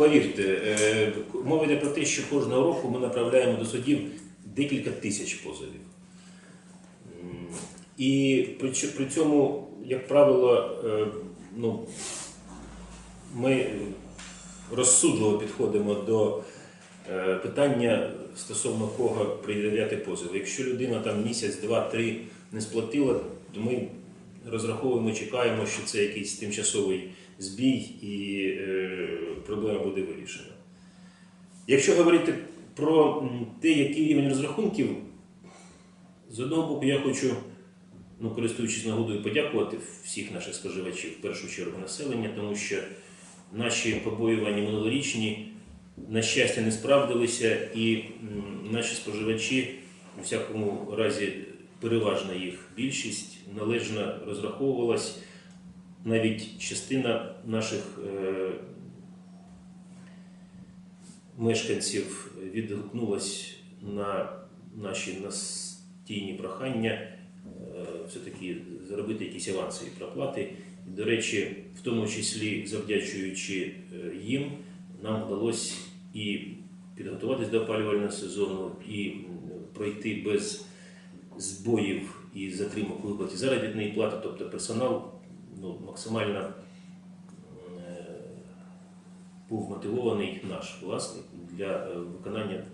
повірте, е, мова йде про те, що кожного року ми направляємо до судів декілька тисяч позовів. І при, цьому, як правило, е, ну, ми розсудливо підходимо до е, питання стосовно кого пред'являти позов. Якщо людина там місяць, два, три не сплатила, то ми розраховуємо, чекаємо, що це якийсь тимчасовий збій і е, проблема буде вирішена. Якщо говорити про те, який рівень розрахунків, з одного боку, я хочу, ну, користуючись нагодою, подякувати всіх наших споживачів, в першу чергу населення, тому що наші побоювання минулорічні, на щастя, не справдилися, і наші споживачі, у всякому разі, переважна їх більшість, належно розраховувалась. Навіть частина наших е, мешканців відгукнулась на наші настійні прохання е, все-таки зробити якісь авансові проплати. І, до речі, в тому числі завдячуючи е, їм, нам вдалося і підготуватись до опалювального сезону, і пройти без збоїв і затримок виплаті заробітної плати, тобто персонал ну, максимально е, був мотивований наш власник для е, виконання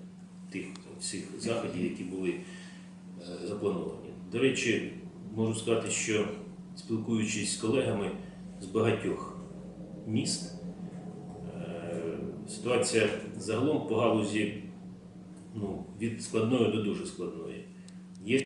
тих всіх заходів, які були е, заплановані. До речі, можу сказати, що спілкуючись з колегами з багатьох міст, е, ситуація загалом по галузі ну, від складної до дуже складної.